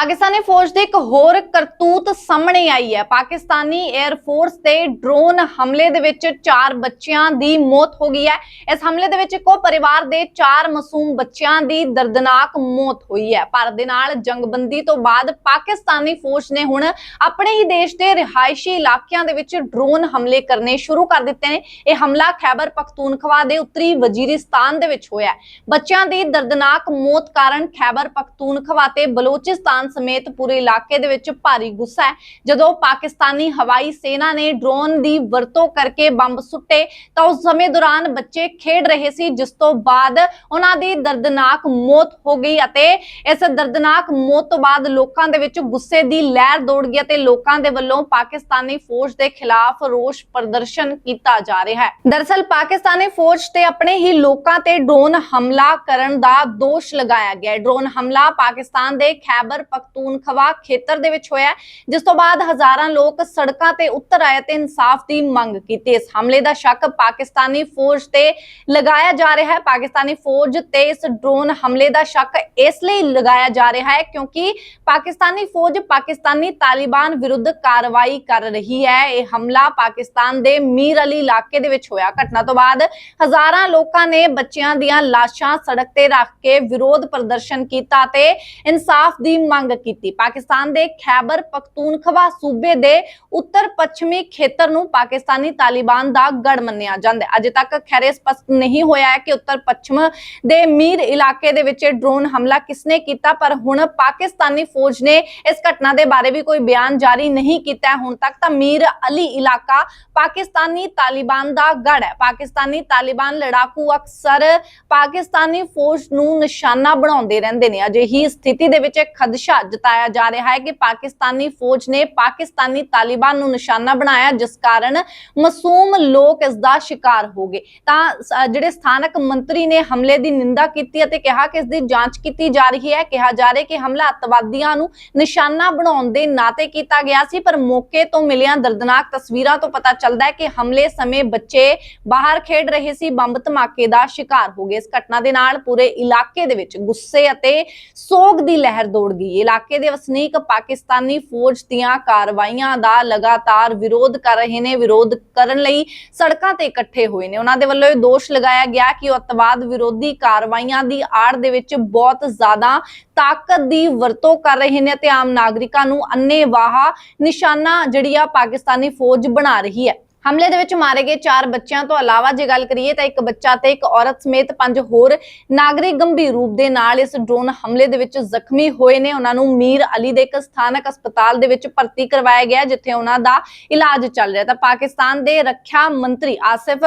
ਪਾਕਿਸਤਾਨੀ ਫੌਜ ਦੀ ਇੱਕ ਹੋਰ ਕਰਤੂਤ ਸਾਹਮਣੇ ਆਈ ਹੈ। ਪਾਕਿਸਤਾਨੀ 에ਅਰ ਫੋਰਸ ਤੇ ਡਰੋਨ ਹਮਲੇ ਦੇ ਵਿੱਚ ਚਾਰ ਬੱਚਿਆਂ ਦੀ ਮੌਤ ਹੋ ਗਈ ਹੈ। ਇਸ ਹਮਲੇ ਦੇ ਵਿੱਚ ਇੱਕੋ ਪਰਿਵਾਰ ਦੇ ਚਾਰ ਮਾਸੂਮ ਬੱਚਿਆਂ ਦੀ ਦਰਦਨਾਕ ਮੌਤ ਹੋਈ ਹੈ। ਭਾਰਤ ਦੇ ਨਾਲ ਜੰਗਬੰਦੀ ਤੋਂ ਬਾਅਦ ਪਾਕਿਸਤਾਨੀ ਫੌਜ ਨੇ ਹੁਣ ਆਪਣੇ ਹੀ ਦੇਸ਼ ਦੇ ਰਿਹਾਇਸ਼ੀ ਇਲਾਕਿਆਂ ਦੇ ਵਿੱਚ ਡਰੋਨ ਹਮਲੇ ਕਰਨੇ ਸ਼ੁਰੂ ਕਰ ਦਿੱਤੇ ਨੇ। ਇਹ ਹਮਲਾ ਖੈਬਰ ਪਖਤੂਨਖਵਾ ਦੇ ਉੱਤਰੀ ਵਜ਼ੀਰਿਸਤਾਨ ਦੇ ਵਿੱਚ ਹੋਇਆ ਬੱਚਿਆਂ ਦੀ ਦਰਦਨਾਕ ਮੌਤ ਕਾਰਨ ਖੈਬਰ ਪਖਤੂਨਖਵਾ ਤੇ ਬਲੋਚਿਸਤਾਨ ਸਮੇਤ ਪੂਰੇ ਇਲਾਕੇ ਦੇ ਵਿੱਚ ਭਾਰੀ ਗੁੱਸਾ ਹੈ। ਜਦੋਂ ਪਾਕਿਸਤਾਨੀ ਹਵਾਈ ਸੈਨਾ ਨੇ ਡਰੋਨ ਦੀ ਵਰਤੋਂ ਕਰਕੇ ਬੰਬ ਸੁੱਟੇ, ਤਾਂ ਉਸ ਸਮੇਂ ਦੌਰਾਨ ਬੱਚੇ ਖੇਡ ਰਹੇ ਸੀ, ਜਿਸ ਤੋਂ ਬਾਅਦ ਉਹਨਾਂ ਦੀ ਦਰਦਨਾਕ ਮੌਤ ਹੋ ਗਈ ਅਤੇ ਇਸ ਦਰਦਨਾਕ ਮੌਤ ਤੋਂ ਬਾਅਦ ਲੋਕਾਂ ਦੇ ਵਿੱਚ ਗੁੱਸੇ ਦੀ ਲਹਿਰ ਦੌੜ ਗਈ ਅਤੇ ਲੋਕਾਂ ਦੇ ਵੱਲੋਂ ਪਾਕਿਸਤਾਨੀ ਫੌਜ ਦੇ ਖਿਲਾਫ ਰੋਸ ਪ੍ਰਦਰਸ਼ਨ ਕੀਤਾ ਜਾ ਰਿਹਾ ਹੈ। ਦਰਅਸਲ ਪਾਕਿਸਤਾਨੀ ਫੌਜ ਤੇ ਆਪਣੇ ਹੀ ਲੋਕਾਂ ਤੇ ਡਰੋਨ ਹਮਲਾ ਕਰਨ ਦਾ ਦੋਸ਼ ਲਗਾਇਆ ਗਿਆ ਡਰੋਨ ਹਮਲਾ ਪਾਕਿਸਤਾਨ ਦੇ ਖੈਬਰ ਪਖਤੂਨਖਵਾ ਖੇਤਰ ਦੇ ਵਿੱਚ ਹੋਇਆ ਜਿਸ ਤੋਂ ਬਾਅਦ ਹਜ਼ਾਰਾਂ ਲੋਕ ਸੜਕਾਂ ਤੇ ਉਤਰ ਆਏ ਤੇ ਇਨਸਾਫ ਦੀ ਮੰਗ ਕੀਤੀ। ਇਸ ਹਮਲੇ ਦਾ ਸ਼ੱਕ ਪਾਕਿਸਤਾਨੀ ਫੌਜ ਤੇ ਲਗਾਇਆ ਜਾ ਰਿਹਾ ਹੈ। ਪਾਕਿਸਤਾਨੀ ਫੌਜ ਤੇ ਇਸ ਡਰੋਨ ਹਮਲੇ ਦਾ ਸ਼ੱਕ ਇਸ ਲਈ ਲਗਾਇਆ ਜਾ ਰਿਹਾ ਹੈ ਕਿਉਂਕਿ ਪਾਕਿਸਤਾਨੀ ਫੌਜ ਪਾਕਿਸਤਾਨੀ ਤਾਲਿਬਾਨ ਵਿਰੁੱਧ ਕਾਰਵਾਈ ਕਰ ਰਹੀ ਹੈ। ਇਹ ਹਮਲਾ ਪਾਕਿਸਤਾਨ ਦੇ ਮੀਰ ਅਲੀ ਇਲਾਕੇ ਦੇ ਵਿੱਚ ਹੋਇਆ। ਘਟਨਾ ਤੋਂ ਬਾਅਦ ਹਜ਼ਾਰਾਂ ਲੋਕਾਂ ਨੇ ਬੱਚਿਆਂ ਦੀਆਂ ਲਾਸ਼ਾਂ ਸੜਕ ਤੇ ਰੱਖ ਕੇ ਵਿਰੋਧ ਪ੍ਰਦਰਸ਼ਨ ਕੀਤਾ ਤੇ ਇਨਸਾਫ ਦੀ ਮੰਗ ਕੀਤੀ। ਪਾਕਿਸਤਾਨ ਦੇ ਖੈਬਰ ਪਖਤੂਨਖਵਾ ਸੂਬੇ ਦੇ ਉੱਤਰ ਪੱਛਮੀ ਖੇਤਰ ਨੂੰ ਪਾਕਿਸਤਾਨੀ ਤਾਲਿਬਾਨ ਦਾ ਗੜ ਮੰਨਿਆ ਜਾਂਦਾ ਹੈ। ਅਜੇ ਤੱਕ ਖੈਰ ਸਪਸ਼ਟ ਨਹੀਂ ਹੋਇਆ ਹੈ ਕਿ ਉੱਤਰ ਪੱਛਮ ਦੇ ਮੀਰ ਇਲਾਕੇ ਦੇ ਵਿੱਚ ਡਰੋਨ ਹਮਲਾ ਕਿਸਨੇ ਕੀਤਾ, ਪਰ ਹੁਣ ਪਾਕਿਸਤਾਨੀ ਫੌਜ ਨੇ ਇਸ ਘਟਨਾ ਦੇ ਬਾਰੇ ਵੀ ਕੋਈ ਬਿਆਨ ਜਾਰੀ ਨਹੀਂ ਕੀਤਾ ਹੁਣ ਤੱਕ ਤਾਂ ਮੀਰ ਅਲੀ ਇਲਾਕਾ ਪਾਕਿਸਤਾਨੀ ਤਾਲਿਬਾਨ ਦਾ ਗੜ ਹੈ। ਪਾਕਿਸਤਾਨੀ ਤਾਲਿਬਾਨ ਲੜਾਕੂ ਅਕਸਰ ਪਾਕਿਸਤਾਨੀ ਫੌਜ ਨੂੰ ਨਿਸ਼ਾਨਾ ਬਣਾਉਂਦੇ ਰਹਿੰਦੇ ਨੇ। ਅਜਿਹੀ ਸਥਿਤੀ ਦੇ ਵਿੱਚ ਇੱਕ ਖਦਸ਼ਾ ਜਤਾਇਆ ਜਾ ਰਿਹਾ ਹੈ ਕਿ ਪਾਕਿਸਤਾਨੀ ਫੌਜ ਨੇ ਪਾਕਿਸਤਾਨੀ ਤਾਲਿਬਾਨ ਨੂੰ ਨਿਸ਼ਾਨਾ ਬਣਾਇਆ, ਜਿਸ ਕਾਰਨ ਮਾਸੂਮ ਲੋਕ ਇਸ ਦਾ ਸ਼ਿਕਾਰ ਹੋ ਗਏ। ਤਾਂ ਜਿਹੜੇ ਸਥਾਨਕ ਮੰਤਰੀ ਨੇ ਹਮਲੇ ਦੀ ਨਿੰਦਾ ਕੀਤੀ ਅਤੇ ਕਿਹਾ ਕਿ ਇਸ ਦੀ ਜਾਂਚ ਕੀਤੀ ਜਾ ਰਹੀ ਹੈ, ਕਿਹਾ ਜਾ ਰਿਹਾ ਕਿ ਹਮਲਾ ਅੱਤਵਾਦੀਆਂ ਨੂੰ ਨਿਸ਼ਾਨਾ ਬਣਾਉਣ ਦੇ ਨਾਤੇ ਕੀਤਾ ਗਿਆ ਸੀ, ਪਰ ਮੌਕੇ ਤੋਂ ਮਿਲੀਆਂ ਦਰਦਨਾਕ ਤਸਵੀਰਾਂ ਤੋਂ ਪਤਾ ਚੱਲਦਾ ਹੈ ਕਿ ਹਮਲੇ ਸਮੇਂ ਬੱਚੇ ਬਾਹਰ ਖੇਡ ਰਹੇ ਸੀ, ਬੰਬ ਧਮਾਕੇ ਦਾ ਸ਼ਿਕਾਰ ਹੋ ਗਏ। ਇਸ ਘਟਨਾ ਦੇ ਨਾਲ ਪੂਰੇ ਇਲਾਕੇ ਦੇ ਵਿੱਚ ਗੁੱਸੇ ਅਤੇ ਸੋਗ ਦੀ ਲਹਿਰ ਦੌੜ ਗਈ ਇਲਾਕੇ ਦੇ ਵਸਨੀਕ ਪਾਕਿਸਤਾਨੀ ਫੌਜ ਦੀਆਂ ਕਾਰਵਾਈਆਂ ਦਾ ਲਗਾਤਾਰ ਵਿਰੋਧ ਕਰ ਰਹੇ ਨੇ, ਵਿਰੋਧ ਕਰਨ ਲਈ ਸੜਕਾਂ ਤੇ ਇਕੱਠੇ ਹੋਏ ਨੇ। ਉਹਨਾਂ ਦੇ ਵੱਲੋਂ ਇਹ ਦੋਸ਼ ਲਗਾਇਆ ਗਿਆ ਕਿ ਉਹ ਅੱਤਵਾਦ ਵਿਰੋਧੀ ਕਾਰਵਾਈਆਂ ਦੀ ਆੜ ਦੇ ਵਿੱਚ ਬਹੁਤ ਜ਼ਿਆਦਾ ਤਾਕਤ ਦੀ ਵਰਤੋਂ ਕਰ ਰਹੇ ਨੇ ਤੇ ਆਮ ਨਾਗਰਿਕਾਂ ਨੂੰ ਅੰਨੇਵਾਹ ਨਿਸ਼ਾਨਾ ਜਿਹੜੀ ਆ ਪਾਕਿਸਤਾਨੀ ਫੌਜ ਬਣਾ ਰਹੀ ਹੈ। ਹਮਲੇ ਦੇ ਵਿੱਚ ਮਾਰੇ ਗਏ ਚਾਰ ਬੱਚਿਆਂ ਤੋਂ ਇਲਾਵਾ ਜੇ ਗੱਲ ਕਰੀਏ ਤਾਂ ਇੱਕ ਬੱਚਾ ਤੇ ਇੱਕ ਔਰਤ ਸਮੇਤ ਪੰਜ ਹੋਰ ਨਾਗਰਿਕ ਗੰਭੀਰ ਰੂਪ ਦੇ ਨਾਲ ਇਸ ਡਰੋਨ ਹਮਲੇ ਦੇ ਵਿੱਚ ਜ਼ਖਮੀ ਹੋਏ ਨੇ। ਉਹਨਾਂ ਨੂੰ ਮੀਰ ਅਲੀ ਦੇ ਇੱਕ ਸਥਾਨਕ ਹਸਪਤਾਲ ਦੇ ਵਿੱਚ ਭਰਤੀ ਕਰਵਾਇਆ ਗਿਆ, ਜਿੱਥੇ ਉਹਨਾਂ ਦਾ ਇਲਾਜ ਚੱਲ ਰਿਹਾ। ਤਾਂ ਪਾਕਿਸਤਾਨ ਦੇ ਰੱਖਿਆ ਮੰਤਰੀ ਆਸਿਫ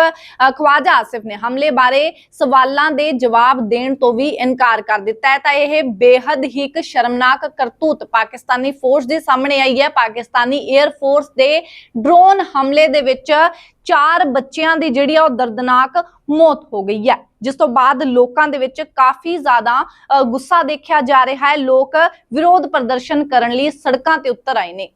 ਖਵਾਜਾ ਆਸਿਫ ਨੇ ਹਮਲੇ ਬਾਰੇ ਸਵਾਲਾਂ ਦੇ ਜਵਾਬ ਦੇਣ ਤੋਂ ਵੀ ਇਨਕਾਰ ਕਰ ਦਿੱਤਾ ਹੈ। ਤਾਂ ਇਹ ਬੇਹੱਦ ਹੀ ਇੱਕ ਸ਼ਰਮਨਾਕ ਕਰਤੂਤ ਪਾਕਿਸਤਾਨੀ ਫੋਰਸ ਦੇ ਸਾਹਮਣੇ ਆਈ ਹੈ। ਪਾਕਿਸਤਾਨੀ 에ਅਰ ਫੋਰਸ ਦੇ ਡਰੋਨ ਹਮਲੇ ਦੇ ਵਿੱਚ ਚਾਰ ਬੱਚਿਆਂ ਦੀ ਜਿਹੜੀ ਆ ਉਹ ਦਰਦਨਾਕ ਮੌਤ ਹੋ ਗਈ ਹੈ। ਜਿਸ ਤੋਂ ਬਾਅਦ ਲੋਕਾਂ ਦੇ ਵਿੱਚ ਕਾਫੀ ਜ਼ਿਆਦਾ ਅ, ਗੁੱਸਾ ਦੇਖਿਆ ਜਾ ਰਿਹਾ ਹੈ। ਲੋਕ ਵਿਰੋਧ ਪ੍ਰਦਰਸ਼ਨ ਕਰਨ ਲਈ ਸੜਕਾਂ ਤੇ ਉਤਰ ਆਏ ਨੇ।